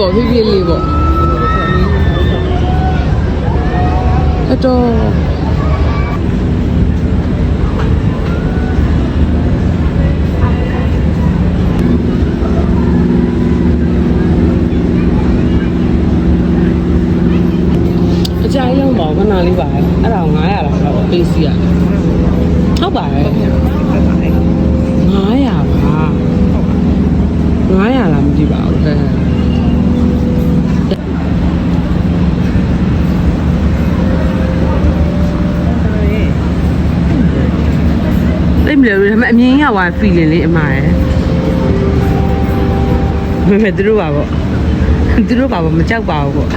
ပေါ့ဖြည်းဖြည်းလေးပေါ့အတော့အကြိုက်လုံးပေါ့ခဏလေးပါအဲ့ဒါ900လားတော့ပေးစီရတယ်ဟုတ်ပါတယ်900ပါ900လားမကြည့်ပါဘူးဟဲ့ တိတ်မလို့ဒါပေမဲ့အမြင်ရသွား feeling လေးအမှားရယ်မမေသူတို့ပါပေါ့သူတို့ပါပေါ့မကြောက်ပါဘူးပေါ့